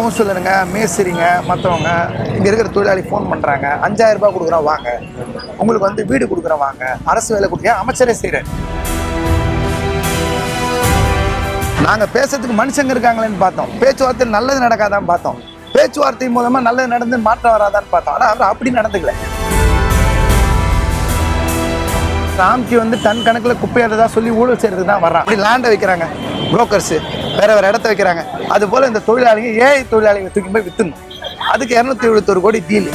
கவுன்சிலருங்க மேஸ்திரிங்க மற்றவங்க இங்கே இருக்கிற தொழிலாளி ஃபோன் பண்ணுறாங்க அஞ்சாயிரம் ரூபாய் கொடுக்குறோம் வாங்க. உங்களுக்கு வந்து வீடு கொடுக்குறோம் வாங்க. அரசு வேலை கொடுக்க அமைச்சரே செய்கிறேன் நாங்கள் பேசுறதுக்கு மனுஷங்க இருக்காங்களேன்னு பார்த்தோம். பேச்சுவார்த்தை நல்லது நடக்காதான்னு பார்த்தோம். பேச்சுவார்த்தை மூலமாக நல்லது நடந்து மாற்றம் வராதான்னு பார்த்தோம். ஆனால் அவர் அப்படி நடந்துக்கல. ராம்கி வந்து டன் கணக்கில் குப்பையாடுறதா சொல்லி ஊழல் செய்யறதுக்கு தான் வர்றான். அப்படி லேண்டை வைக்கிறாங்க புரோக்கர்ஸு வேற வேற இடத்த வைக்கிறாங்க. அது போல இந்த தொழிலாளிங்க ஏழை தொழிலாளிகளை தூக்கி போய் வித்துணும் அதுக்கு இரநூத்தி எழுபத்தொரு கோடி டீல்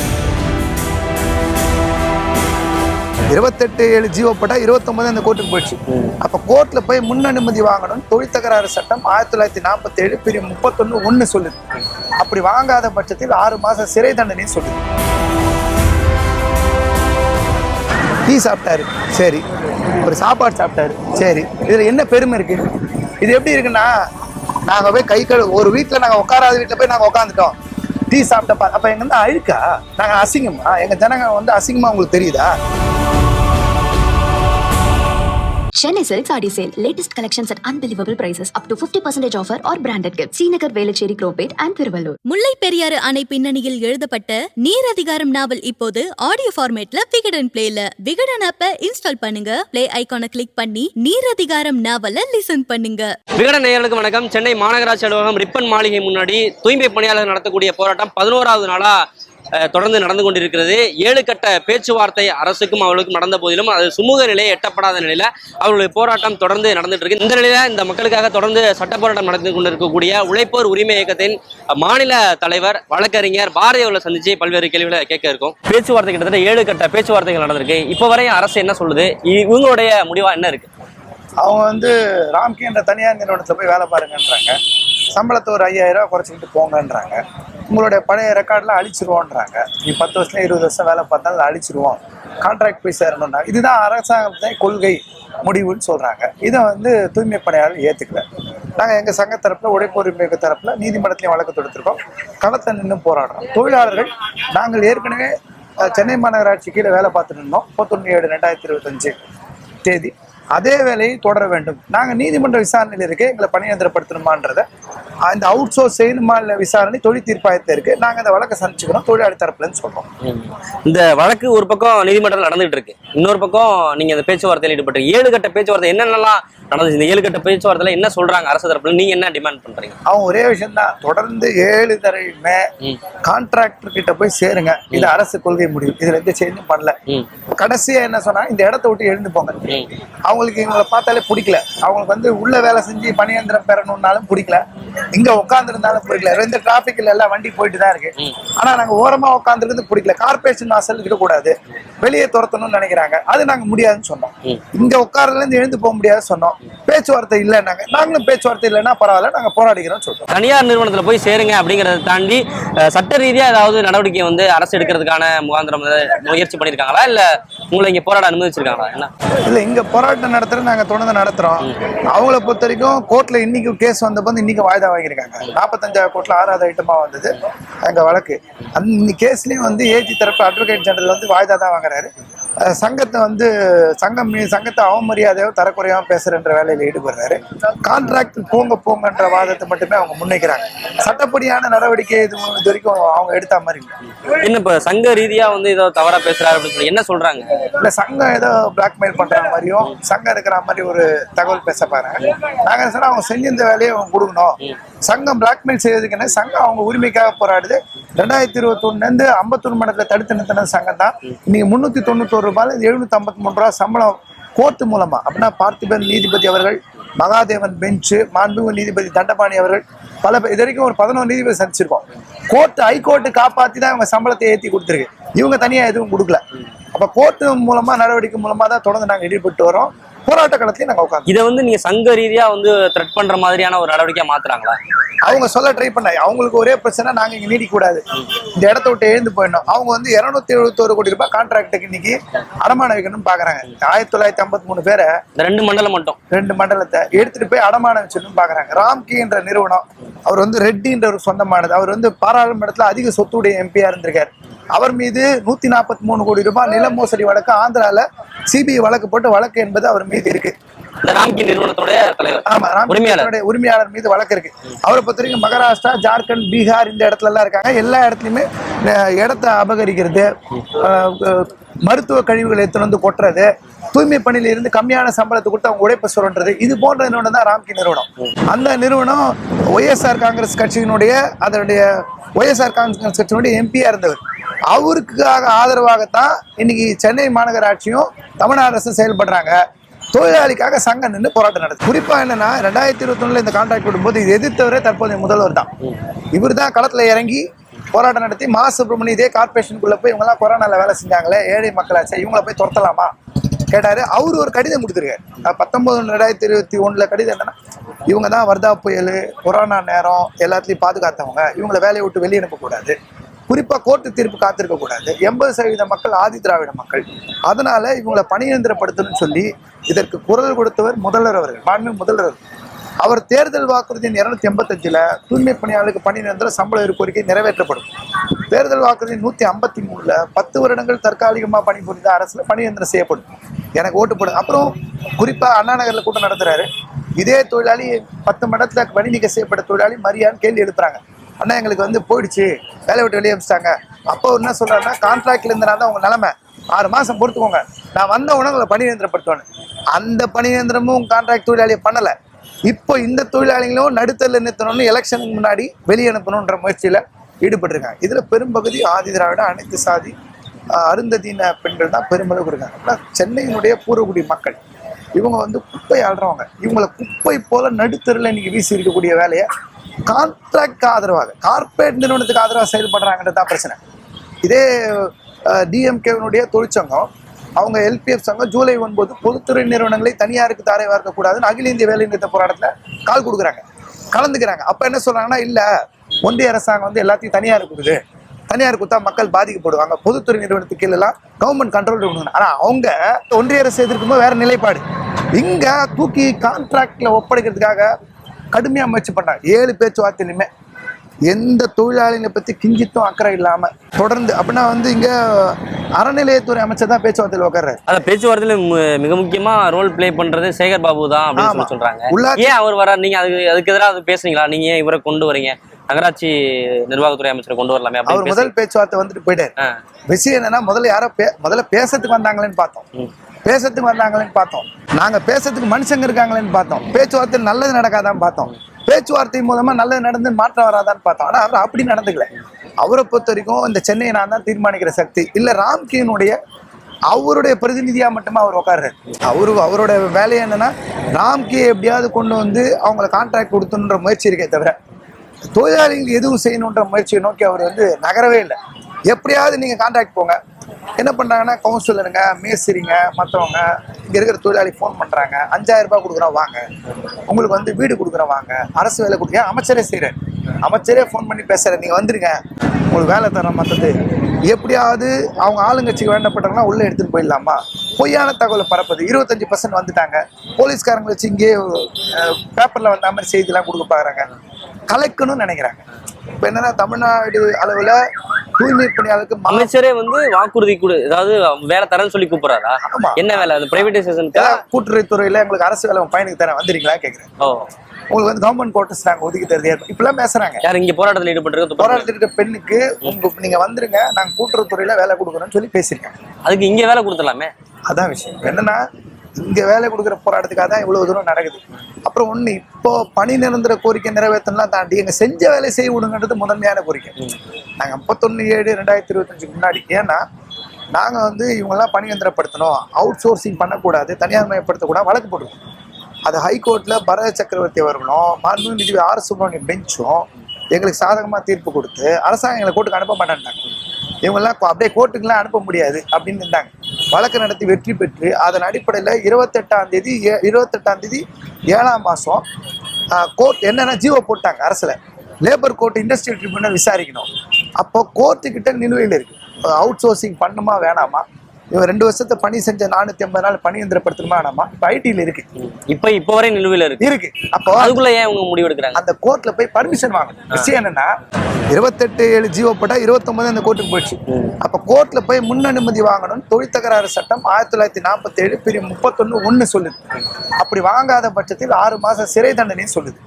இருபத்தெட்டு ஏழு ஜீவோ போட்டா இருபத்தொன்பது அந்த கோர்ட்டுக்கு போயிடுச்சு. அப்ப கோர்ட்ல போய் முன் அனுமதி வாங்கணும் தொழில் தகராறு சட்டம் ஆயிரத்தி தொள்ளாயிரத்தி நாற்பத்தி ஏழு முப்பத்தொன்று முப்பத்தொன்னு சொல்லுது. அப்படி வாங்காத பட்சத்தில் ஆறு மாசம் சிறை தண்டனை சொல்லுது. டீ சாப்பிட்டாரு. சரி. ஒரு சாப்பாடு சாப்பிட்டாரு. சரி. இதுல என்ன பெருமை இருக்கு? இது எப்படி இருக்குன்னா நாங்க போய் கை கழு ஒரு வீட்டுல நாங்க உட்காராத வீட்டுல போய் நாங்க உட்காந்துட்டோம் டீ சாப்பிட்டப்ப அப்ப எங்க வந்து அழுக்கா? நாங்க அசிங்கமா? எங்க ஜனங்க வந்து அசிங்கமா உங்களுக்கு தெரியுதா? Chennai Silk Saree Sale. Latest collections at unbelievable prices. Up to 50% offer or branded gifts. Srinagar, Velachery, Cropate and Thiruvallur. முல்லை பெரியாறு அணை பின்னணியில் எழுதப்பட்ட நீர் அதிகாரம் நாவல் இப்போது ஆடியோ ஃபார்மேட்ல விகடன் பிளேல விகடன் ஆப்ப இன்ஸ்டால் பண்ணுங்க பிளே ஐகானை கிளிக் பண்ணி நீர் அதிகாரம் நாவலை லிசன் பண்ணுங்க விகடன் நேயர்களுக்கு வணக்கம் சென்னை மாநகராட்சி அலுவலகம் ரிப்பன் மாளிகை முன்னாடி தூய்மை பணியாளர் நடத்தக்கூடிய போராட்டம் பதினோராவது நாளா தொடர்ந்து நடந்து கொண்டிருக்கிறது. ஏழு கட்ட பேச்சுவார்த்தை அரசுக்கும் அவர்களுக்கும் நடந்த போதிலும் அது சுமூக நிலையை எட்டப்படாத நிலையில அவர்களுடைய போராட்டம் தொடர்ந்து நடந்துட்டு இருக்கு. இந்த நிலையில இந்த மக்களுக்காக தொடர்ந்து சட்ட போராட்டம் நடந்து கொண்டிருக்கக்கூடிய உழைப்போர் உரிமை இயக்கத்தின் மாநில தலைவர் வழக்கறிஞர் பாரதி அவர்களை சந்திச்சு பல்வேறு கேள்விகளை கேட்க இருக்கும். பேச்சுவார்த்தை கிட்டத்தட்ட ஏழு கட்ட பேச்சுவார்த்தைகள் நடந்திருக்கு. இப்போ வரையும் அரசு என்ன சொல்லுது? இவங்களுடைய முடிவா என்ன இருக்கு? அவங்க வந்து ராம்கி என்ற தனியார் நிறுவனத்தில் போய் வேலை பாருங்கன்றாங்க. சம்பளத்தை ஒரு ஐயாயிரம் ரூபா குறைச்சிக்கிட்டு போங்கன்றாங்க. உங்களுடைய பழைய ரெக்கார்ட்லாம் அழிச்சிருவோன்றாங்க. நீ பத்து வருஷம் இருபது வருஷம் வேலை பார்த்தாலும் அழிச்சிருவோம். கான்ட்ராக்ட் போய் சேரணும்னா இதுதான் அரசாங்கத்தின் கொள்கை முடிவுன்னு சொல்கிறாங்க இதை வந்து தூய்மை பணியாளர் ஏற்றுக்கல நாங்கள் எங்கள் சங்க தரப்பில் உழைப்பு உரிமை நீதிமன்றத்திலையும் வழக்கு தொடுத்திருக்கோம். களத்தை நின்று போராடுறோம். தொழிலாளர்கள் நாங்கள் ஏற்கனவே சென்னை மாநகராட்சி கீழே வேலை பார்த்துட்டு இருந்தோம். முப்பத்தொன்று ஏழு ரெண்டாயிரத்தி இருபத்தஞ்சு தேதி. அதே வேலையை தொடர வேண்டும். நாங்கள் நீதிமன்ற விசாரணையில் இருக்க எங்களை பணியந்திரப்படுத்தணுமான்றத அந்த அவுட் சோர்ஸ் செய்யணுமா இல்லை விசாரணை தொழில் தீர்ப்பாயத்தில் இருக்கு. நாங்கள் அந்த வழக்கை சந்திச்சுக்கிறோம் தொழிலாளி தரப்புலன்னு சொல்றோம். இந்த வழக்கு ஒரு பக்கம் நீதிமன்றத்தில் நடந்துகிட்டு இருக்கு. இன்னொரு பக்கம் நீங்க அந்த பேச்சுவார்த்தையில் ஈடுபட்டு ஏழு கட்ட பேச்சுவார்த்தை என்னென்னலாம் நடந்துச்சு இந்த ஏழு கட்ட பேச்சுவார்த்தையில என்ன சொல்றாங்க அரசு தரப்புல? நீங்க என்ன டிமாண்ட் பண்றீங்க? அவங்க ஒரே விஷயம் தான் தொடர்ந்து ஏழு தரையுமே ம். கான்ட்ராக்டர் கிட்ட போய் சேருங்க. இது அரசு கொள்கை முடிவு. இதுல எந்த சேஞ்சும் பண்ணல. கடைசியா என்ன சொன்னா இந்த இடத்த விட்டு எழுந்து போங்க. அவங்களுக்கு இவங்களை பார்த்தாலே பிடிக்கல. அவங்களுக்கு வந்து உள்ள வேலை செஞ்சு பணியந்திரம் பெறணும்னாலும் பிடிக்கல. இங்க உட்கார்ந்து இருந்தாலும் பிடிக்கல இந்த டிராபிக்ல எல்லாம் வண்டி போயிட்டு தான் இருக்கு ஆனா நாங்க ஓரமா உட்காந்துருந்து பிடிக்கல. கார்பரேஷன் வாசல் இருக்கக்கூடாது வெளியே துரத்தணும்னு நினைக்கிறாங்க. அது நாங்க முடியாதுன்னு சொன்னோம். இங்க உட்கார்றதுல இருந்து எழுந்து போக முடியாதுன்னு சொன்னோம். பேச்சுவார்த்தை இல்லைன்னாங்க. நாங்களும் பேச்சுவார்த்தை இல்லைன்னா பரவாயில்ல நாங்க போராடிக்கிறோம்னு சொல்றோம். தனியார் நிறுவனத்துல போய் சேருங்க அப்படிங்கறத தாண்டி சட்ட ரீதியா ஏதாவது நடவடிக்கை வந்து அரசு எடுக்கிறதுக்கான முகாந்திரம் முயற்சி பண்ணிருக்காங்களா இல்ல உங்களை இங்க போராட அனுமதிச்சிருக்காங்களா? என்ன? இல்ல இங்க போராட்டம் நடத்துறது நாங்க தொடர்ந்து நடத்துறோம். அவங்கள பொறுத்த வரைக்கும் கோர்ட்ல இன்னைக்கு கேஸ் வந்த போது இன்னைக்கு வாய்தா வாங்கியிருக்காங்க. நாற்பத்தஞ்சாவது கோர்ட்ல ஆறாவது ஐட்டமா வந்தது. எங்க வழக்கு. அந்த கேஸ்லயும் வந்து ஏஜி தரப்பு அட்வொகேட் ஜெனரல் வந்து வாய்தா தான் வாங்குறாரு. சங்கத்தை வந்து சங்கம் சங்கத்தை அவமரியாதையோ தரக்குறையாம பேசுறன்ற வேலையில ஈடுபடுறாரு. கான்ட்ராக்ட் போங்க போங்கன்ற வாதத்தை மட்டுமே அவங்க முன்வைக்கிறாங்க. சட்டப்படியான நடவடிக்கை இது இது வரைக்கும் அவங்க எடுத்த மாதிரி என்ன இப்ப சங்க ரீதியா வந்து ஏதோ தவறா பேசுறாரு அப்படின்னு சொல்லி என்ன சொல்றாங்க? இல்ல சங்கம் ஏதோ பிளாக்மெயில் பண்ற மாதிரியும் சங்கம் இருக்கிற மாதிரி ஒரு தகவல் பேச பாருங்க நாங்க என்ன சொன்னா அவங்க செஞ்சிருந்த வேலையை அவங்க கொடுக்கணும். சங்கம் பிளாக்மெயில் செய்யறதுக்கு என்ன சங்கம் அவங்க உரிமைக்காக போராடுது. ரெண்டாயிரத்தி இருபத்தி ஒண்ணுல ஐம்பத்தொன்னு மடத்துல தடுத்து நிறுத்தின சங்கம் தான். இன்னைக்கு முன்னூத்தி தொண்ணூத்தோரு ரூபாயில் எழுநூற்றி ஐம்பத்தி மூணு ரூபா சம்பளம் கோர்ட்டு மூலமாக அப்படின்னா பார்த்திபன் நீதிபதி அவர்கள் மகாதேவன் பெஞ்சு மாண்புமிகு நீதிபதி தண்டபாணி அவர்கள் பல இது வரைக்கும் ஒரு பதினோரு நீதிபதி சந்திச்சிருக்கோம். கோர்ட் ஹைகோர்ட்டு காப்பாற்றி தான் இவங்க சம்பளத்தை ஏற்றி கொடுத்துருக்கு. இவங்க தனியாக எதுவும் கொடுக்கல. அப்போ கோர்ட்டு மூலமாக நடவடிக்கை மூலமாக தான் தொடர்ந்து நாங்கள் ஈடுபட்டு வரோம். போராட்ட களத்திலையும் நாங்க உட்காந்து இதை வந்து நீங்க சங்க ரீதியா வந்து த்ரெட் பண்ற மாதிரியான ஒரு நடவடிக்கையா மாத்துறாங்களா? அவங்க சொல்ல ட்ரை பண்ணாங்க அவங்களுக்கு ஒரே பிரச்சனை நாங்க இங்க நீடிக்க கூடாது இந்த இடத்த விட்டு எழுந்து போயிடணும். அவங்க வந்து இருநூத்தி எழுபத்தோரு கோடி ரூபாய் கான்ட்ராக்டுக்கு இன்னைக்கு அடமானம் வைக்கணும்னு பாக்குறாங்க. ஆயிரத்தி தொள்ளாயிரத்தி ஐம்பத்தி மூணு பேரை ரெண்டு மண்டலம் மட்டும். ரெண்டு மண்டலத்தை எடுத்துட்டு போய் அடமானம் வச்சிடணும்னு பாக்குறாங்க. ராம்கி என்ற நிறுவனம் அவர் வந்து ரெட்டின்ற ஒரு சொந்தமானது. அவர் வந்து பாராளுமன்றத்துல அதிக சொத்துடைய எம்பியா இருந்திருக்காரு. அவர் மீது நூத்தி நாற்பத்தி மூணு கோடி ரூபாய் நில மோசடி வழக்கு ஆந்திரால சிபிஐ வழக்கு போட்டு வழக்கு என்பது அவர் மீது இருக்கு. இந்த ராம்கி நிறுவனத்தோட தலைவர். உரிமையாளர். உரிமையாளர் மீது வழக்கு இருக்கு. அவரை பொறுத்த வரைக்கும் மகாராஷ்டிரா ஜார்க்கண்ட் பீகார் இந்த இடத்துல எல்லாம் இருக்காங்க. எல்லா இடத்துலயுமே இடத்தை அபகரிக்கிறது மருத்துவ கழிவுகளை எடுத்துட்டு வந்து கொட்டுறது தூய்மை பணியில இருந்து கம்மியான சம்பளத்தை கொடுத்து அவங்க உழைப்ப சுரண்டுறது இது போன்ற நிறுவனம் தான் ராம்கி நிறுவனம். அந்த நிறுவனம் ஒய்எஸ்ஆர் காங்கிரஸ் கட்சியினுடைய அதனுடைய ஒய்எஸ்ஆர் காங்கிரஸ் கட்சியினுடைய எம்பியா இருந்தவர். அவருக்காக ஆதரவாகத்தான் இன்னைக்கு சென்னை மாநகராட்சியும் தமிழ்நாடு அரசும் செயல்படுறாங்க. தொழிலாளிக்காக சங்கம் நின்று போராட்டம் நடத்து குறிப்பா என்னன்னா ரெண்டாயிரத்தி இருபத்தி இந்த கான்ட்ராக்ட் விடும்போது இது எதிர்த்தவரே தற்போதைய முதல்வர் தான். இவர் தான் களத்துல இறங்கி போராட்டம் நடத்தி மா சுப்பிரமணிய இதே கார்பரேஷனுக்குள்ள போய் இவங்கெல்லாம் கொரோனால வேலை செஞ்சாங்களே ஏழை மக்களாச்சே இவங்கள போய் துரத்தலாமா? கேட்டாரு அவரு ஒரு கடிதம் கொடுத்துருக்காரு. பத்தொன்பது ரெண்டாயிரத்தி இருபத்தி ஒண்ணுல கடிதம் என்னன்னா இவங்க தான் வர்தா புயல் கொரோனா நேரம் எல்லாத்துலயும் பாதுகாத்தவங்க இவங்களை வேலையை விட்டு வெளியே அனுப்பக்கூடாது. குறிப்பாக கோர்ட்டு தீர்ப்பு காத்திருக்கக்கூடாது எண்பது சதவீத மக்கள் ஆதி திராவிட மக்கள். அதனால இவங்களை பணியந்திரப்படுத்தணும்னு சொல்லி இதற்கு குரல் கொடுத்தவர் முதல்வர் அவர்கள் மாண்பு முதல்வர் அவர் தேர்தல் வாக்குறுதி இருநூத்தி எண்பத்தஞ்சில் தூய்மை பணியாளருக்கு பணி நிரந்தர சம்பள உயர்வு கோரிக்கை நிறைவேற்றப்படும். தேர்தல் வாக்குறுதி நூற்றி ஐம்பத்தி மூணில் பத்து வருடங்கள் தற்காலிகமாக பணிபுரிந்த அரசில் பணி நிரந்தரம் செய்யப்படும். எனக்கு ஓட்டு போடும் அப்புறம் குறிப்பாக அண்ணா நகரில் கூட்டம் நடத்துகிறாரு இதே தொழிலாளி பத்து மடத்தில் பணி நீக்க செய்யப்பட்ட தொழிலாளி மரியான்னு கேள்வி எழுப்புறாங்க. அண்ணா எங்களுக்கு வந்து போயிடுச்சு. வேலை விட்டு வெளியே அனுப்பிச்சிட்டாங்க அப்போ என்ன சொல்கிறாருன்னா கான்ட்ராக்டில் இருந்தனால தான் உங்கள் நிலமை. ஆறு மாதம் பொறுத்துக்கோங்க. நான் வந்த உடனே உங்களை பணி நியந்திரப்படுத்துவேன் அந்த பணி நியந்திரமும் கான்ட்ராக்ட் தொழிலாளியை பண்ணலை. இப்போ இந்த தொழிலாளிகளும் நடுத்தரில் நிறுத்தணும்னு எலெக்ஷனுக்கு முன்னாடி வெளியே அனுப்பணுன்ற முயற்சியில் ஈடுபட்டிருக்காங்க. இதில் பெரும்பகுதி ஆதி திராவிட அனைத்து சாதி அருந்ததீன பெண்கள் தான் பெருமளவு இருக்காங்க. சென்னையினுடைய பூர்வகுடி மக்கள். இவங்க வந்து குப்பை ஆடுறவங்க இவங்களை குப்பை போல நடுத்தரில் இன்னைக்கு வீசி இருக்கக்கூடிய வேலையை கான்ட்ராக்ட் ஆதரவாக கார்ப்பரேட் நிறுவனத்துக்கு ஆதரவாக செயல்படுறாங்கன்றது தான் பிரச்சனை. இதே டிஎம்கேவினுடைய தொழிற்சங்கம் அவங்க எல்பிஎஃப் சங்கம் ஜூலை ஒன்பது பொதுத்துறை நிறுவனங்களை தனியாருக்கு தாரை வார்க்கக்கூடாதுன்னு அகில இந்திய வேலை நிறுத்த போராட்டத்தில் கால் கொடுக்குறாங்க. கலந்துக்கிறாங்க. அப்போ என்ன சொல்கிறாங்கன்னா இல்லை ஒன்றிய அரசாங்கம் வந்து எல்லாத்தையும் தனியார் கொடுக்குது. தனியார் கொடுத்தா மக்கள் பாதிக்கப்படுவாங்க. பொதுத்துறை நிறுவனத்துக்கு கீழ கவர்மெண்ட் கண்ட்ரோல் கொடுக்கணும். ஆனால் அவங்க ஒன்றிய அரசு எதிர்க்கும்போது வேறு நிலைப்பாடு. இங்கே தூக்கி கான்ட்ராக்டில் ஒப்படைக்கிறதுக்காக கடுமையா முயற்சி பண்றாங்க. ஏழு பேச்சுவார்த்தையிலுமே எந்த தொழிலாளிகளை பத்தி கிஞ்சித்தும் அக்கறை இல்லாம தொடர்ந்து அப்படின்னா வந்து இங்க அறநிலையத்துறை அமைச்சர் தான் பேச்சுவார்த்தையில் உட்கார்றாரு அந்த பேச்சுவார்த்தையில மிக முக்கியமா ரோல் ப்ளே பண்றது சேகர் பாபு தான் அப்படின்னு உள்ளாட்சி ஏன் அவர் வர நீங்க அதுக்கு அதுக்கு எதிராக அது பேசுனீங்களா? நீங்க ஏன் இவரை கொண்டு வரீங்க? நகராட்சி நிர்வாகத்துறை அமைச்சரை கொண்டு வரலாமே அவர் முதல் பேச்சுவார்த்தை வந்துட்டு போயிட்டாரு. விஷயம் என்னன்னா முதல்ல யாரோ முதல்ல பேசுறதுக்கு வந்தாங்களேன்னு பார்த்தோம். பேசுறதுக்கு வந்தாங்களேன்னு பார்த்தோம். நாங்க பேசுறதுக்கு மனுஷங்க இருக்காங்களேன்னு பார்த்தோம். பேச்சுவார்த்தை நல்லது நடக்காதான் பார்த்தோம். பேச்சுவார்த்தை மூலமா நல்லது நடந்து மாற்றம் வராதான்னு பார்த்தோம். ஆனா அவர் அப்படி நடந்துக்கல. அவரை பொறுத்த வரைக்கும் இந்த சென்னையை நான் தான் தீர்மானிக்கிற சக்தி. இல்ல ராம்கேனுடைய அவருடைய பிரதிநிதியா மட்டுமே அவர் உட்கார்றாரு அவரு அவரோட வேலை என்னன்னா ராம்கே எப்படியாவது கொண்டு வந்து அவங்கள கான்ட்ராக்ட் கொடுத்துன்ற முயற்சி இருக்கே தவிர தொழிலாளிகள் எதுவும் செய்யணுன்ற முயற்சியை நோக்கி அவர் வந்து நகரவே இல்லை. எப்படியாவது நீங்க கான்ட்ராக்ட் போங்க. என்ன பண்ணுறாங்கன்னா கவுன்சிலருங்க மேஸ்திரிங்க மற்றவங்க இங்கே இருக்கிற தொழிலாளி ஃபோன் பண்ணுறாங்க அஞ்சாயிரம் ரூபாய் கொடுக்குறோம் வாங்க. உங்களுக்கு வந்து வீடு கொடுக்குறோம் வாங்க. அரசு வேலை கொடுக்க அமைச்சரே செய்கிறேன் அமைச்சரே ஃபோன் பண்ணி பேசுகிறேன் நீங்கள் வந்துருங்க. உங்களுக்கு வேலை தரோம் மற்றது எப்படியாவது அவங்க ஆளுங்கட்சிக்கு வேண்டப்பட்டாங்கன்னா உள்ளே எடுத்துகிட்டு போயிடலாமா? பொய்யான தகவலை பரப்புது. இருபத்தஞ்சி பர்சன்ட் வந்துட்டாங்க. போலீஸ்காரங்க வச்சு இங்கே பேப்பரில் வந்த மாதிரி செய்திலாம் கொடுக்க பார்க்குறாங்க. கலைக்கணும்னு நினைக்கிறாங்க. இப்போ என்னன்னா தமிழ்நாடு அளவில் தூய்மை பணியாளருக்கு அமைச்சரே வந்து வாக்குறுதி கொடு அதாவது வேலை தரேன்னு சொல்லி கூப்பிடுறாரா. என்ன வேலை? அது பிரைவேடைசேஷனுக்கா ஏதாவது கூட்டுறவுத்துறையில எங்களுக்கு அரசு வேலை பையனுக்கு தரேன். வந்துறீங்களா கேக்குறேன். ஓ. உங்களுக்கு வந்து கவர்மெண்ட் குவார்டர்ஸ் நாங்க ஒதுக்கி தருது. இப்பெல்லாம் பேசுறாங்க. யார் இங்க போராட்டத்தில் ஈடுபட்டிருக்க போராட்டத்தில் இருக்க பெண்ணுக்கு உங்க நீங்க வந்துருங்க. நாங்க கூட்டுறவுத்துறையில வேலை கொடுக்குறோம்னு சொல்லி பேசியிருக்காங்க அதுக்கு இங்க வேலை கொடுத்துடலாமே? அதான் விஷயம். என்னன்னா இங்க வேலை கொடுக்குற போராட்டத்துக்காக தான் இவ்வளவு தூரம் நடக்குது. அப்புறம் ஒண்ணு இப்போ பணி நிரந்தர கோரிக்கை நிறைவேற்றலாம் தாண்டி எங்க செஞ்ச வேலை செய்ய விடுங்கன்றது முதன்மையான கோரிக்கை. நாங்க முப்பத்தொன்னு ஏழு ரெண்டாயிரத்தி இருபத்தஞ்சுக்கு முன்னாடி ஏன்னா நாங்க வந்து இவங்கெல்லாம் பணி நிரந்தரப்படுத்தணும் அவுட் சோர்சிங் பண்ணக்கூடாது தனியார் மயப்படுத்தக்கூடாது வழக்கு போட்டுருக்கோம். அது ஹைகோர்ட்ல பரத சக்கரவர்த்தி அவர்களும் மாண்பு நீதிபதி ஆர் சுப்ரமணியம் பெஞ்சும் எங்களுக்கு சாதகமா தீர்ப்பு கொடுத்து அரசாங்கம் எங்களை கோர்ட்டுக்கு அனுப்ப மாட்டேன்ட்டாங்க. இவங்கெல்லாம் அப்படியே கோர்ட்டுக்கெல்லாம் அனுப்ப முடியாது அப்படின்னு இருந்தாங்க. வழக்கு நடத்தி வெற்றி பெற்று அதன் அடிப்படையில் இருபத்தெட்டாம் தேதி ஏ- இருபத்தெட்டாம் தேதி ஏழாம் மாதம் கோர்ட் என்னென்ன ஜீவோ போட்டாங்க அரசில். லேபர் கோர்ட் இண்டஸ்ட்ரியல் ட்ரிபியூனல் விசாரிக்கணும். அப்போ கோர்ட்டுக்கிட்ட நிலுவையில் இருக்குது அவுட் சோர்சிங் பண்ணுமா வேணாமா? இவன் ரெண்டு வருஷத்தை பணி செஞ்ச நானூத்தி ஐம்பது நாள் பணி எந்திரப்படுத்தணுமா வேணாமா? இப்ப ஐடியில் இருக்கு. இப்ப இப்ப வரை நிலுவையில இருக்கு. இருக்கு. அப்போ அதுக்குள்ள ஏன் இவங்க முடிவு எடுக்கிறாங்க? அந்த கோர்ட்ல போய் பர்மிஷன் வாங்கணும். விஷயம் என்னன்னா இருபத்தெட்டு ஏழு ஜீவோ போட்டா இருபத்தொன்பது அந்த கோர்ட்டுக்கு போயிடுச்சு. அப்ப கோர்ட்ல போய் முன் அனுமதி வாங்கணும் தொழில் தகராறு சட்டம் ஆயிரத்தி தொள்ளாயிரத்தி நாற்பத்தி ஏழு பிரிவு முப்பத்தொன்னு ஒண்ணு சொல்லுது. அப்படி வாங்காத பட்சத்தில் ஆறு மாசம் சிறை தண்டனையும் சொல்லுது.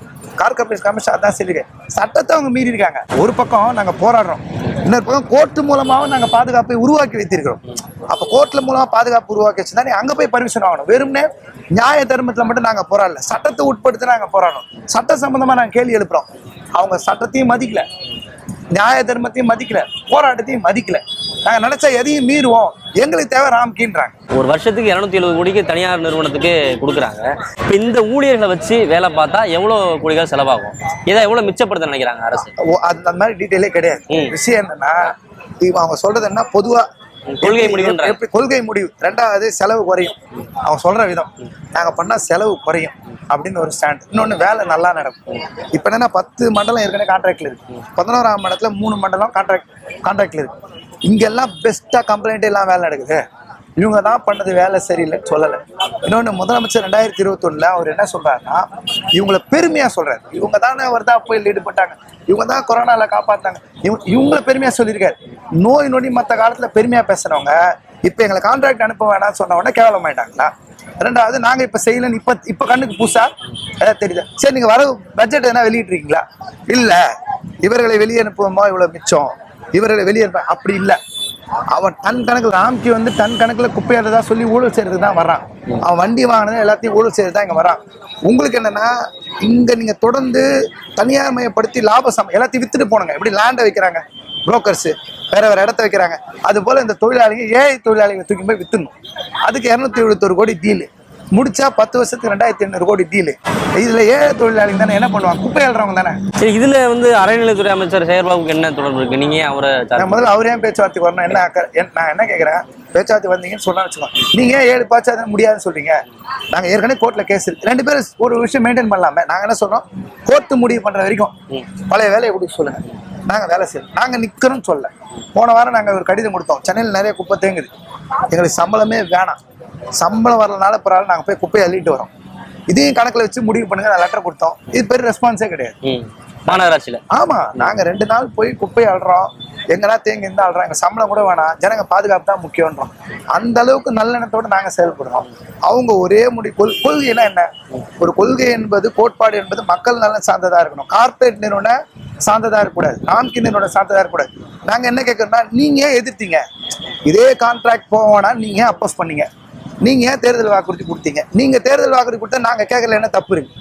கார் கார்கரேஷன் கமிஷன் அதான் சொல்லியிருக்கேன் சட்டத்தை அவங்க மீறி இருக்காங்க. ஒரு பக்கம் நாங்கள் போராடுறோம். இன்னொரு பக்கம் கோர்ட்டு மூலமாகவும் நாங்கள் பாதுகாப்பை உருவாக்கி வைத்திருக்கிறோம். அப்போ கோர்ட்டில் மூலமாக பாதுகாப்பு உருவாக்கி வச்சிருந்தா அங்கே போய் பர்மிஷன் வாங்கணும். வெறும்னே நியாய தர்மத்தில் மட்டும் நாங்கள் போராடல. சட்டத்தை உட்படுத்தி நாங்கள் போராடணும். சட்ட சம்மந்தமாக நாங்கள் கேள்வி எழுப்புறோம். அவங்க சட்டத்தையும் மதிக்கல. நியாய தர்மத்தையும் மதிக்கல. போராட்டத்தையும் மதிக்கல. நாங்க நினைச்சா எதையும் மீறுவோம். எங்களுக்கு தேவை ராம்கின்றாங்க. ஒரு வருஷத்துக்கு இருநூத்தி எழுபது கோடிக்கு தனியார் நிறுவனத்துக்கு கொடுக்குறாங்க. இப்ப இந்த ஊழியர்களை வச்சு வேலை பார்த்தா எவ்வளவு கோடிகள் செலவாகும்? இதை எவ்வளவு மிச்சப்படுத்த நினைக்கிறாங்க அரசு? அந்த மாதிரி டீட்டெயிலே கிடையாது. விஷயம் என்னன்னா இவன் அவங்க சொல்றது என்ன? பொதுவா கொள்கை முடிவுன்றாங்க. எப்படி கொள்கை முடிவு? ரெண்டாவது செலவு குறையும். அவங்க சொல்ற விதம். நாங்க பண்ணா செலவு குறையும் அப்படின்னு ஒரு ஸ்டாண்ட் இன்னொன்னு வேலை நல்லா நடக்கும். இப்ப என்னன்னா பத்து மண்டலம் ஏற்கனவே கான்ட்ராக்ட்ல இருக்கு. பதினோராம் மண்டலத்துல மூணு மண்டலம் கான்ட்ராக்ட் கான்ட்ராக்ட்ல இருக்கு. இங்கெல்லாம் பெஸ்ட்டாக கம்ப்ளைண்ட் எல்லாம் வேலை நடக்குது. இவங்க தான் பண்ணது வேலை சரியில்லைன்னு சொல்லலை. இன்னொன்று முதலமைச்சர் ரெண்டாயிரத்தி இருபத்தொன்னில் அவர் என்ன சொல்கிறாருன்னா இவங்களை பெருமையாக சொல்கிறார் இவங்க தானே வருதா புயல் ஈடுபட்டாங்க இவங்க தான் கொரோனாவில் காப்பாற்றினாங்க இவங்க இவங்கள பெருமையாக சொல்லியிருக்காரு. நோய் நொடி மற்ற காலத்தில் பெருமையாக பேசுனவங்க இப்போ எங்களை கான்ட்ராக்ட் அனுப்ப வேணாம்னு சொன்ன உடனே கேவலமாயிட்டாங்களா ரெண்டாவது நாங்கள் இப்போ செய்யலன்னு இப்போ இப்போ கண்ணுக்கு பூசா ஏதாவது தெரியுது. சரி நீங்கள் வர பட்ஜெட் எதனா வெளியிட்டிருக்கீங்களா? இல்லை. இவர்களை வெளியே அனுப்புவோமா? இவ்வளோ மிச்சம். இவர்களை வெளியே அப்படி இல்லை. அவன் டன் கணக்கில் ராம்கி வந்து டன் கணக்கில் குப்பையாடுறதா சொல்லி ஊழல் செய்யறதுக்கு தான் வர்றான். அவன் வண்டி வாங்கினது எல்லாத்தையும் ஊழல் செய்யறது தான் இங்கே வரான் உங்களுக்கு என்னன்னா இங்கே நீங்கள் தொடர்ந்து தனியார் மயப்படுத்தி லாப சம் எல்லாத்தையும் வித்துட்டு போனாங்க. எப்படி லேண்டை வைக்கிறாங்க? புரோக்கர்ஸு வேற வேற இடத்த வைக்கிறாங்க. அது போல் இந்த தொழிலாளிகள் ஏஐ தொழிலாளிகளை தூக்கி போய் வித்துணும் அதுக்கு இரநூத்தி எழுபத்தொரு கோடி டீலு முடிச்சா பத்து வருஷத்துக்கு ரெண்டாயிரத்தி எண்ணூறு கோடி டீல் இதுல ஏழை தொழிலாளிங்க தானே என்ன பண்ணுவாங்க? குப்பை தானே. சரி இதுல வந்து அறநிலைத்துறை அமைச்சர் செயற்பாவுக்கு என்ன தொடர்பு இருக்கு? நீங்க அவரை முதல்ல அவரே பேச்சுவார்த்தைக்கு வரணும்? என்ன நான் என்ன கேட்குறேன் பேச்சுவார்த்தை வந்தீங்கன்னு சொன்னா வச்சுக்கோ நீங்க ஏழு பாச்சு முடியாதுன்னு சொல்றீங்க? நாங்க ஏற்கனவே கோர்ட்ல கேஸ் இருக்கு. ரெண்டு பேரும் ஒரு விஷயம் மெயின்டைன் பண்ணலாமே. நாங்க என்ன சொல்றோம்? கோர்ட்டு முடிவு பண்ற வரைக்கும் பழைய வேலையை கொடுக்க சொல்லுங்க. நாங்க வேலை செய்யணும் நாங்க நிக்கிறோம்னு சொல்ல போன வாரம் நாங்க ஒரு கடிதம் கொடுத்தோம். சென்னையில் நிறைய குப்பை தேங்குது. எங்களுக்கு சம்பளமே வேணாம். சம்பளம் வரலனால பரவாயில்ல நாங்க போய் குப்பையை அள்ளிட்டு வரோம். இதையும் கணக்குல வச்சு முடிவு பண்ணுங்க நான் லெட்டர் கொடுத்தோம். இது பெரிய ரெஸ்பான்ஸே கிடையாது. மாநகராட்சியில. ஆமா. நாங்க ரெண்டு நாள் போய் குப்பை அள்ளுறோம். எங்கன்னா தேங்கி இருந்தா அள்ளுறோம். எங்க சம்பளம் கூட வேணாம். ஜனங்க பாதுகாப்பு தான் முக்கியன்றோம் அந்த அளவுக்கு நல்லெண்ணத்தோட நாங்க செயல்படுறோம். அவங்க ஒரே முடி கொள் கொள்கைனா என்ன? ஒரு கொள்கை என்பது கோட்பாடு என்பது மக்கள் நலன் சார்ந்ததா இருக்கணும். கார்ப்பரேட் நிறுவன சார்ந்ததா இருக்கக்கூடாது. நான்கு நிறுவனம் சார்ந்ததா இருக்கக்கூடாது. நாங்க என்ன கேட்கறோம்னா நீங்க ஏன் எதிர்த்தீங்க? இதே கான்ட்ராக்ட் போவோம்னா நீங்க ஏன் அப்போஸ் பண்ணீங்க? நீங்க ஏன் தேர்தல் வாக்குறுதி கொடுத்தீங்க? நீங்க தேர்தல் வாக்குறுதி கொடுத்தா நாங்க கேட்கல என்ன தப்பு இருக்கு.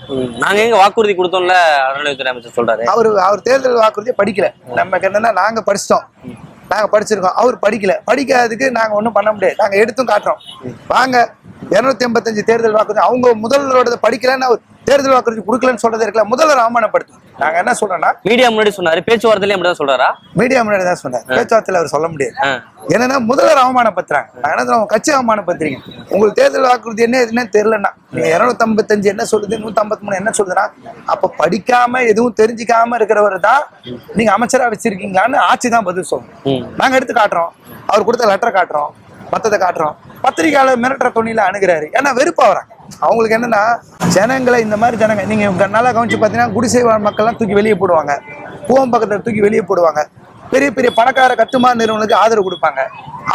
நாங்க எங்க வாக்குறுதி கொடுத்தோம்ல அறநிலைத்துறை அமைச்சர் சொல்றாரு. அவர் அவர் தேர்தல் வாக்குறுதியை படிக்கல. நமக்கு என்னன்னா நாங்க படிச்சிட்டோம். நாங்க படிச்சிருக்கோம். அவர் படிக்கல. படிக்காததுக்கு நாங்க ஒண்ணும் பண்ண முடியாது. நாங்க எடுத்தும் காட்டுறோம். வாங்க இருநூத்தி எண்பத்தஞ்சு தேர்தல் வாக்குறுதி. அவங்க முதல்வரோட படிக்கலன்னு அவர் தேர்தல் வாக்குறுதி கொடுக்கலன்னு சொல்றது இருக்கல. முதல்வர் அவமானப்படுத்தும் நாங்க என்ன சொல்றோம்னா மீடியா முன்னாடி சொன்னாரு பேச்சுவார்த்தையில அப்படிதான் சொல்றாரா? மீடியா முன்னாடி தான் சொன்னார். பேச்சுவார்த்தையில அவர் சொல்ல முடியாது. என்னன்னா முதல்வர் அவமானப்படுத்துறாங்க. சொல்றேன், உங்க கட்சி அவமானப்படுத்துறீங்க. உங்களுக்கு தேர்தல் வாக்குறுதி என்ன எதுன்னு தெரியலன்னா நீங்க இருநூத்தி ஐம்பத்தஞ்சு என்ன சொல்லுது நூத்தி ஐம்பத்தி மூணு என்ன சொல்லுதுன்னா அப்ப படிக்காம எதுவும் தெரிஞ்சுக்காம இருக்கிறவர் தான் நீங்க அமைச்சரா வச்சிருக்கீங்களான்னு ஆட்சி தான் பதில் சொல்லணும். நாங்க எடுத்து காட்டுறோம். அவர் கொடுத்த லெட்டர் காட்டுறோம். மற்றதை காட்டுறோம். பத்திரிகையாளர் மிரட்டுற துணியில் அணுகிறாரு. ஏன்னா வெறுப்பாக வராங்க. அவங்களுக்கு என்னன்னா ஜனங்களை இந்த மாதிரி ஜனங்க நீங்க நல்லா கவனிச்சு பார்த்தீங்கன்னா குடிசை வாழ் மக்கள்லாம் தூக்கி வெளியே போடுவாங்க. பூவம் பக்கத்தில் தூக்கி வெளியே போடுவாங்க. பெரிய பெரிய பணக்கார கட்டுமான நிறுவனங்களுக்கு ஆதரவு கொடுப்பாங்க.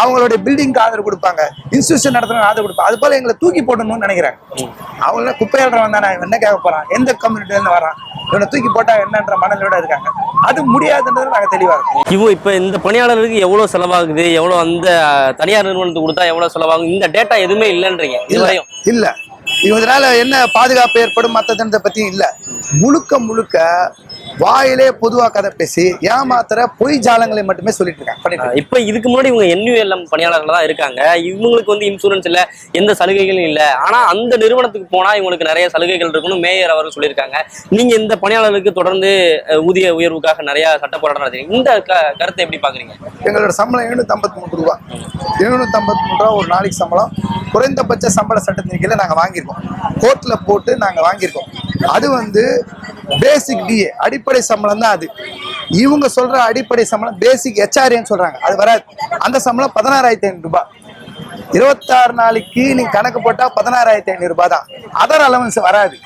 அவங்களுடைய பில்டிங்க்கு ஆதரவு கொடுப்பாங்க. இன்ஸ்டியூஷன் நடத்துறவங்க ஆதரவு கொடுப்பாங்க. அது போல எங்களை தூக்கி போடணும்னு நினைக்கிறாங்க அவங்கள குப்பையாடுறவன் தானே என்ன கேட்க போறான்? எந்த கம்யூனிட்டிலேருந்து வரான்? இவனை தூக்கி போட்டா என்னன்ற மனநிலையோட இருக்காங்க. அது முடியாதுன்றது நாங்க தெளிவா இருக்கோம். இவங்க இப்ப இந்த பணியாளருக்கு எவ்வளவு செலவாகுது? எவ்வளவு அந்த தனியார் நிறுவனத்துக்கு கொடுத்தா எவ்வளவு செலவாகும்? இந்த டேட்டா எதுவுமே இல்லைன்றீங்க. இல்ல இதுவரையும் இல்ல. இதனால என்ன பாதுகாப்பு ஏற்படும் மத்ததை பத்தி இல்ல. முழுக்க முழுக்க வாயிலே பொதுவா கதை பேசி ஏமாத்துற பொய் ஜாலங்களை மட்டுமே சொல்லிட்டு இருக்காங்க பண்ணிட்டு. இப்ப இதுக்கு முன்னாடி இவங்க என்யூஎல்எம் பணியாளர்கள் தான் இருக்காங்க. இவங்களுக்கு வந்து இன்சூரன்ஸ் இல்ல எந்த சலுகைகளும் இல்ல. ஆனா அந்த நிறுவனத்துக்கு போனா இவங்களுக்கு நிறைய சலுகைகள் இருக்குன்னு மேயர் அவர்கள் சொல்லியிருக்காங்க. நீங்க இந்த பணியாளர்களுக்கு தொடர்ந்து ஊதிய உயர்வுக்காக நிறைய சட்ட போராட்டம் நடத்துறீங்க. இந்த கருத்தை எப்படி பாக்குறீங்க? எங்களோட சம்பளம் எழுநூத்தி ஐம்பத்தி மூணு ரூபா. எழுநூத்தி ஐம்பத்தி மூணு ரூபா ஒரு நாளைக்கு சம்பளம். குறைந்தபட்ச சம்பள சட்டத்தின் கீழே நாங்க வாங்கியிருக்கோம். கோர்ட்ல போட்டு நாங்க வாங்கியிருக்கோம். அது வந்து பேசிக் டிஏ அடிப்படை சம்பளம் தான் அது. இவங்க சொல்ற அடிப்படை சம்பளம் பேசிக் ஹெச்ஆர்ஏன்னு சொல்றாங்க. அது வராது. அந்த சம்பளம் பதினாறாயிரத்தி ஐநூறு ரூபாய். இருபத்தாறு நாளைக்கு நீங்க கணக்கு போட்டா பதினாறாயிரத்தி ஐநூறு ரூபாய் தான் அதர் அலவன்ஸ் வராது.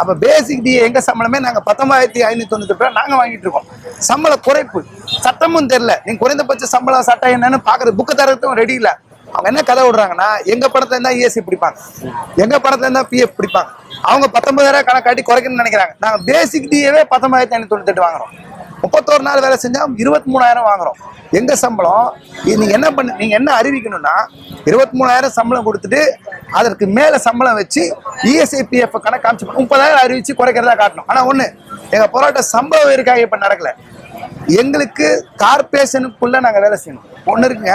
அப்ப பேசிக் டிஏ எங்க சம்பளமே நாங்க பத்தொன்பதாயிரத்தி ஐநூத்தி தொண்ணூத்தி ரூபாய் நாங்க வாங்கிட்டு இருக்கோம். சம்பள குறைப்பு. சட்டமும் தெரியல. நீங்க குறைந்தபட்ச சம்பளம் சட்டம் என்னன்னு பாக்குறது புக்கு தரத்தும் ரெடி இல்லை. அவங்க என்ன கதை விடுறாங்கன்னா எங்க படத்துல இருந்தா இஎஸ்சி பிடிப்பாங்க. எங்க படத்துல இருந்தா பிஎஃப் பிடிப்பாங்க. அவங்க பத்தொன்பதாயிரம் கணக்காட்டி குறைக்கணும்னு நினைக்கிறாங்க. நாங்க பேசிக் டிஏவே பத்தொன்பதாயிரத்தி ஐநூத்தி தொண்ணூத்தி வாங்குறோம். முப்பத்தோரு நாள் வேலை செஞ்சா இருபத்தி மூணாயிரம் வாங்குறோம். எங்க சம்பளம்? இது நீங்க என்ன பண்ணு நீங்க என்ன அறிவிக்கணும்னா இருபத்தி மூணாயிரம் சம்பளம் கொடுத்துட்டு அதற்கு மேல சம்பளம் வச்சு இஎஸ்ஐ பிஎஃப் கணக்கு காமிச்சு முப்பதாயிரம் அறிவிச்சு குறைக்கிறதா காட்டணும். ஆனா ஒண்ணு எங்க போராட்டம் சம்பளம் இருக்கா? இப்ப நடக்கல. எங்களுக்கு கார்பரேஷனுக்குள்ள நாங்க வேலை செய்யணும். ஒண்ணு இருக்குங்க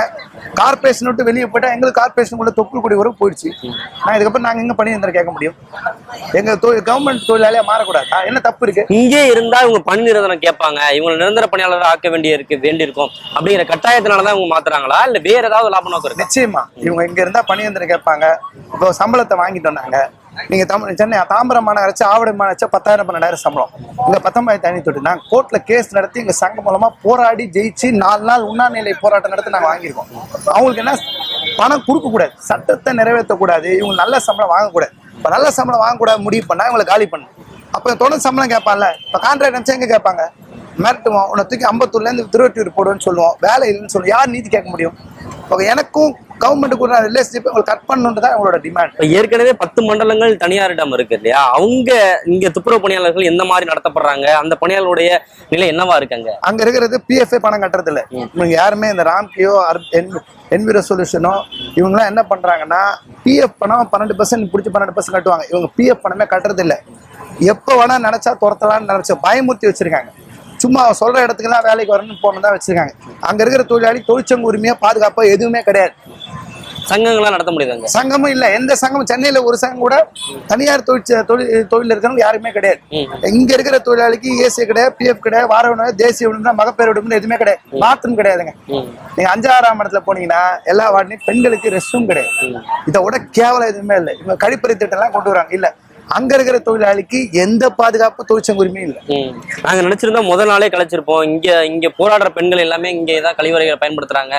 கார்பரேஷன் விட்டு வெளியே போயிட்டா எங்களுக்கு கார்பரேஷனுக்குள்ள தொப்புள் கொடி வரும் போயிடுச்சு. நான் இதுக்கப்புறம் நாங்க எங்க பணி கேட்க முடியும்? எங்க தொழில் கவர்மெண்ட் தொழிலாளியா மாறக்கூடாதா? என்ன தப்பு இருக்கு? இங்கே இருந்தா இவங்க பணி நிரந்தரம் கேட்பாங்க. இவங்க நிரந்தர பணியாளர் ஆக்க வேண்டிய இருக்கு வேண்டியிருக்கும். அப்படிங்கிற கட்டாயத்தினாலதான் இவங்க மாத்துறாங்களா? இல்ல வேற ஏதாவது லாப நோக்கம் நிச்சயமா. இவங்க இங்க இருந்தா பணியந்திரம் கேட்பாங்க. இப்போ சம்பளத்தை வாங்கிட்டு வந்தாங்க நீங்க தமிழ் சென்னை தாம்பரம் மாநகராட்சி ஆவடி மாநகராட்சி பத்தாயிரம் பன்னெண்டாயிரம் சம்பளம். இங்க பத்தொன்பதாயிரத்தி ஐநூத்தி தொட்டு. நாங்க கோர்ட்ல கேஸ் நடத்தி எங்க சங்கம் மூலமா போராடி ஜெயிச்சு நாலு நாள் உண்ணாநிலை போராட்டம் நடத்தி நாங்க வாங்கியிருக்கோம். அவங்களுக்கு என்ன பணம் கொடுக்க கூடாது. சட்டத்தை நிறைவேற்றக்கூடாது இவங்க நல்ல சம்பளம் வாங்கக்கூடாது. இப்ப நல்ல சம்பளம் வாங்கக்கூடாது முடிவு பண்ணா இவங்களை காலி பண்ணு அப்ப தொடர்ந்து சம்பளம் கேட்பான்ல. இப்ப கான்ட்ராக்ட் நினைச்சா எங்க கேட்பாங்க? மிரட்டுவோம். உன்னை தூக்கி அம்பத்தூர்ல இருந்து திருவட்டூர் போடுவேன்னு சொல்லுவோம். வேலை இல்லைன்னு சொல்லுவோம். யார் நீதி கேட்க முடியும்? இப்போ எனக்கும் கவர்மெண்ட்டுக்கு ரிலேஷன்ஷிப் உங்களுக்கு கட் பண்ணணுன்றது தான் உங்களோட டிமாண்ட் இப்ப ஏற்கனவே பத்து மண்டலங்கள் தனியாரிடம் இருக்கு இல்லையா? அவங்க இங்க துப்புரவு பணியாளர்கள் எந்த மாதிரி நடத்தப்படுறாங்க? அந்த பணியாளருடைய நிலை என்னவா இருக்காங்க அங்க? இருக்கிறது பிஎஃப்ஏ பணம் கட்டுறது இல்ல இவங்க யாருமே இந்த ராம்கியோ என்விரோ சொல்யூஷனோ இவங்கெல்லாம் என்ன பண்றாங்கன்னா பிஎஃப் பணம் பன்னெண்டு பர்சன்ட் பிடிச்சி பன்னெண்டு பர்சன்ட் கட்டுவாங்க. இவங்க பிஎஃப் பணமே கட்டுறது இல்ல எப்போ வேணா நினைச்சா துரத்தலாம்னு நினைச்ச பயமுறுத்தி வச்சிருக்காங்க. சும்மா சொல்ற இடத்துக்கு தான் வேலைக்கு வரணும்னு போகணும் தான் வச்சிருக்காங்க. அங்க இருக்கிற தொழிலாளி தொழிற்சங்க உரிமையா பாதுகாப்பா எதுவுமே கிடையாது. சங்கங்கள்லாம் நடத்த முடியுதாங்க சங்கமும் இல்ல. எந்த சங்கமும் சென்னையில ஒரு சங்கம் கூட தனியார் தொழிற்ச தொழில் தொழில் இருக்கிறவங்க யாருமே கிடையாது. இங்க இருக்கிற தொழிலாளிக்கு ஏசி கிடையாது பிஎஃப் கிடையாது வார உணவு தேசிய விடுமுறை மகப்பேறு விடுமுறை எதுவுமே கிடையாது. பாத்ரூம் கிடையாதுங்க. நீங்க அஞ்சாறாம் இடத்துல போனீங்கன்னா எல்லா வார்டுலையும் பெண்களுக்கு ரெஸ்ட் ரூம் கிடையாது. இதை விட கேவலம் எதுவுமே இல்லை. இவங்க கழிப்பறை திட்டம் எல்லாம் கொண்டு வராங்க இல்ல அங்க இருக்கிற தொழிலாளிக்கு எந்த பாதுகாப்பு தொழிற்சங்க உரிமையும் இல்லை. நாங்க நினைச்சிருந்தா முதல் நாளே கலைச்சிருப்போம். இங்க இங்க போராடுற பெண்கள் எல்லாமே இங்க ஏதாவது கழிவறைகளை பயன்படுத்துறாங்க.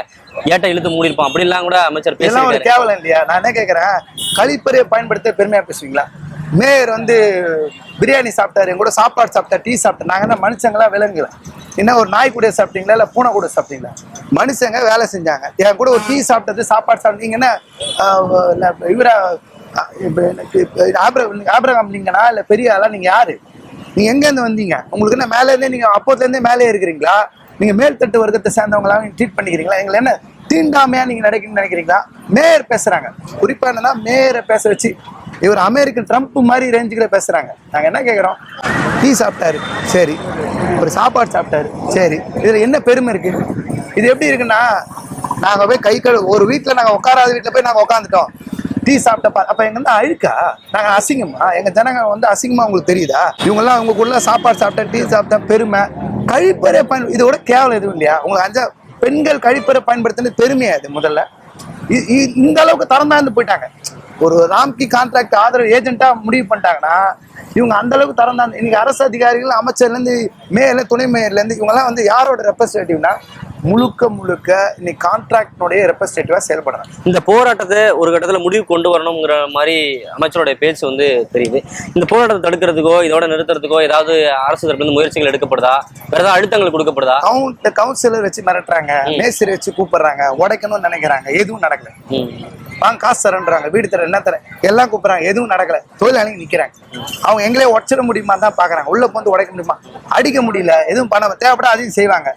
ஏட்டை இழுத்து மூடிருப்போம் அப்படிலாம் கூட அமைச்சர் இதெல்லாம் ஒரு கேவலம் இல்லையா? நான் என்ன கேட்கறேன் கழிப்பறையை பயன்படுத்த பெருமையா பேசுவீங்களா? மேயர் வந்து பிரியாணி சாப்பிட்டாரு என் கூட சாப்பாடு சாப்பிட்டா டீ சாப்பிட்டா நாங்க என்ன மனுஷங்களா விலங்குல என்ன ஒரு நாய் கூட சாப்பிட்டீங்களா? இல்ல பூனை கூட சாப்பிட்டீங்களா? மனுஷங்க வேலை செஞ்சாங்க. என் கூட ஒரு டீ சாப்பிட்டது சாப்பாடு சாப்பிட்டீங்க என்ன ஆஹ் இல்ல இவரா எனக்கு ஆப்ர- ஆபிரகாம் நீங்கனா இல்ல பெரிய ஆளா? நீங்க யாரு? நீங்க எங்க இருந்து வந்தீங்க? உங்களுக்கு என்ன மேல இருந்தே நீங்க அப்போதுல இருந்தே மேலே இருக்கிறீங்களா? நீங்க மேல்தட்டு வர்க்கத்தை சேர்ந்தவங்களா ட்ரீட் பண்ணிக்கிறீங்களா? எங்களை என்ன தீண்டாமையா நீங்க நடக்கணும்னு நினைக்கிறீங்களா? மேயர் பேசுறாங்க. குறிப்பா என்னன்னா மேயரை பேச வச்சு இவர் அமெரிக்கன் ட்ரம்ப் மாதிரி ரேஞ்சுக்குள்ள பேசுறாங்க. நாங்க என்ன கேட்குறோம் டீ சாப்பிட்டாரு. சரி. ஒரு சாப்பாடு சாப்பிட்டாரு. சரி. இதுல என்ன பெருமை இருக்கு? இது எப்படி இருக்குன்னா நாங்கள் போய் கை கழு ஒரு வீட்டில் நாங்கள் உட்காராத வீட்டில் போய் நாங்கள் உட்காந்துட்டோம். டீ சாப்பிட்ட பா அப்ப எங்க வந்து அழுக்கா? நாங்க அசிங்கமா? எங்க ஜனங்க வந்து அசிங்கமா உங்களுக்கு தெரியுதா? இவங்கெல்லாம் அவங்களுக்குள்ள சாப்பாடு சாப்பிட்டேன் டீ சாப்பிட்டேன் பெருமை. கழிப்பறை பயன் இதோட கேவலம் எதுவும் இல்லையா? உங்களுக்கு அஞ்சா பெண்கள் கழிப்பறை பயன்படுத்தினது பெருமையா இது முதல்ல? இ- இ- இந்த அளவுக்கு தரம் தாழ்ந்து போயிட்டாங்க. ஒரு ராம்கி கான்ட்ராக்ட் ஆதரவு ஏஜென்ட்டா முடிவு பண்ணிட்டாங்கன்னா இவங்க அந்த அளவுக்கு தரம் தான் இன்னைக்கு அரசு அதிகாரிகள் அமைச்சர்லேருந்து மேயர்ல துணை மேயர்லேருந்து இவங்கெல்லாம் வந்து யாரோட ரெப்ரஸன்டேட்டிவ்னா முழுக்க முழுக்க இன்னைக்கு கான்ட்ராக்டினுடைய ரெப்ரஸன்டேட்டிவா செயல்படுறாங்க இந்த போராட்டத்தை ஒரு கட்டத்துல முடிவு கொண்டு வரணுங்கிற மாதிரி அமைச்சருடைய பேச்சு வந்து தெரியுது. இந்த போராட்டத்தை தடுக்கிறதுக்கோ இதோட நிறுத்துறதுக்கோ ஏதாவது அரசு தரப்புல இருந்து முயற்சிகள் எடுக்கப்படுதா? வேற ஏதாவது அழுத்தங்கள் கொடுக்கப்படுதா? கவுண்ட் கவுன்சிலர் வச்சு மிரட்டுறாங்க மேஸ்திரி வச்சு கூப்பிடுறாங்க உடைக்கணும்னு நினைக்கிறாங்க எதுவும் நடக்கல. வாங்க காசு தரேன்றாங்க வீடு தர என்ன தரேன் எல்லாம் கூப்பிடுறாங்க எதுவும் நடக்கல. தொழிலாளிங்க நிக்கிறாங்க. அவங்க எங்களே உடச்சிட முடியுமா தான் பாக்குறாங்க. உள்ள வந்து உடைக்க முடியுமா? அடிக்க முடியல எதுவும் பண்ண தேவைப்பட அதையும் செய்வாங்க.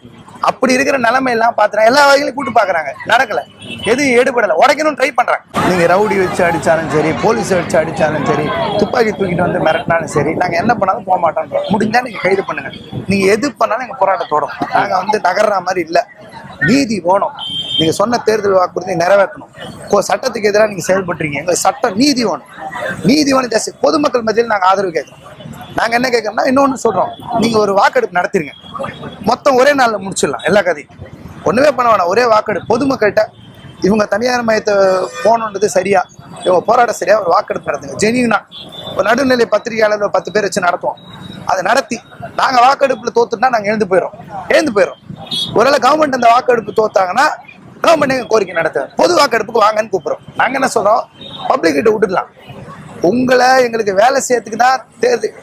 அப்படி இருக்கிற நிலைமை எல்லாம் பார்த்துறாங்க எல்லா வகையிலும் கூட்டு பாக்குறாங்க நடக்கல. எதுவும் எடுபடல உடைக்கணும்னு ட்ரை பண்றாங்க. நீங்க ரவுடி வச்சு அடிச்சாலும் சரி போலீஸ் வச்சு அடிச்சாலும் சரி துப்பாக்கி தூக்கிட்டு வந்து மிரட்டினாலும் சரி நாங்க என்ன பண்ணாலும் போக மாட்டோம் முடிஞ்சா நீங்க கைது பண்ணுங்க. நீங்க எது பண்ணாலும் எங்க போராட்டத்தோடும் நாங்க வந்து நகர்ற மாதிரி இல்ல. நீதி வேணும். நீங்க சொன்ன தேர்தல் வாக்குறுதி நிறைவேற்றணும். சட்டத்துக்கு எதிராக நீங்க செயல்படுறீங்க எங்களுக்கு சட்டம் நீதி வேணும். நீதி வேணும் ஜாஸ்தி பொதுமக்கள் மத்தியில் நாங்க ஆதரவு கேட்குறோம். நாங்க என்ன கேட்கறோம்னா இன்னொன்னு சொல்றோம். நீங்க ஒரு வாக்கெடுப்பு நடத்திருங்க. மொத்தம் ஒரே நாள்ல முடிச்சிடலாம் எல்லா கதையும். ஒண்ணுமே பண்ண வேணாம் ஒரே வாக்கெடுப்பு. பொதுமக்கள்கிட்ட இவங்க தனியார் மையத்தை போகணுன்றது சரியா? இவங்க போராட சரியா? ஒரு வாக்கெடுப்பு நடத்துங்க. ஜெனியூனா ஒரு நடுநிலை பத்திரிகையாளர் பத்து பேர் வச்சு நடத்துவோம். அதை நடத்தி நாங்க வாக்கெடுப்புல தோத்துட்டா நாங்க எழுந்து போயிடும் எழுந்து போயிடும் ஒருவேளை கவர்மெண்ட் அந்த வாக்கெடுப்பு தோத்தாங்கன்னா கவர்மெண்ட் எங்க கோரிக்கை நடத்த பொது வாக்கெடுப்புக்கு வாங்கன்னு கூப்பிடுறோம். நாங்க என்ன சொல்றோம்? பப்ளிக் கிட்ட விட்டுடலாம். உங்களை எங்களுக்கு வேலை செய்யறதுக்கு தான் தேர்தல்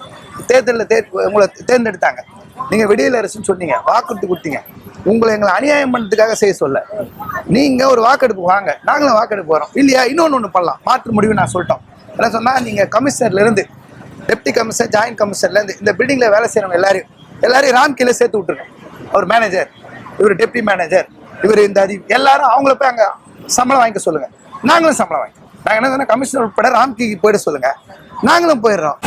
தேர்தலில் தே உங்களை தேர்ந்தெடுத்தாங்க. நீங்கள் விடியல் அரசுன்னு சொன்னீங்க. வாக்குறுத்து கொடுத்தீங்க. உங்களை எங்களை அநியாயம் பண்ணுறதுக்காக செய்ய சொல்ல. நீங்கள் ஒரு வாக்கெடுப்பு வாங்க. நாங்களும் வாக்கெடுப்பு வரோம். இல்லையா? இன்னொன்று ஒன்று பண்ணலாம். மாற்று முடிவு நான் சொல்லிட்டோம். என்ன சொன்னால் நீங்கள் கமிஷனர்லேருந்து டெப்டி கமிஷனர் ஜாயின்ட் கமிஷனர்லேருந்து இந்த பில்டிங்கில் வேலை செய்கிறவங்க எல்லாரையும் எல்லாரையும் ராம் சேர்த்து விட்டுருங்க. அவர் மேனேஜர் இவர் டெப்டி மேனேஜர் இவர் இந்த அதி எல்லாரும் அவங்கள போய் அங்கே சம்பளம் வாங்கிக்க சொல்லுங்கள் நாங்களும் சம்பளம் வாங்கிக்கிறோம். நாங்கள் என்ன சொன்னால் கமிஷனர் உட்பட ராம்கி போயிட சொல்லுங்கள் நாங்களும் போயிடுறோம்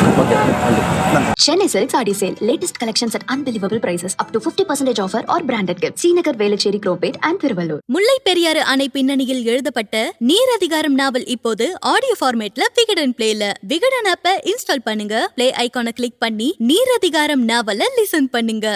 Chennai Silk Saree Sale. Latest collections at unbelievable prices. Up to 50% offer or branded gifts. Srinagar, Velachery, Cropate and Thiruvallur. முல்லை பெரியாறு அணை பின்னணியில் எழுதப்பட்ட நீர் அதிகாரம் நாவல் இப்போது ஆடியோ ஃபார்மேட்ல விகடன் பிளேல விகடன் ஆப்பை இன்ஸ்டால் பண்ணுங்க பிளே ஐகானை கிளிக் பண்ணி நீர் அதிகாரம் நாவலை லிசன் பண்ணுங்க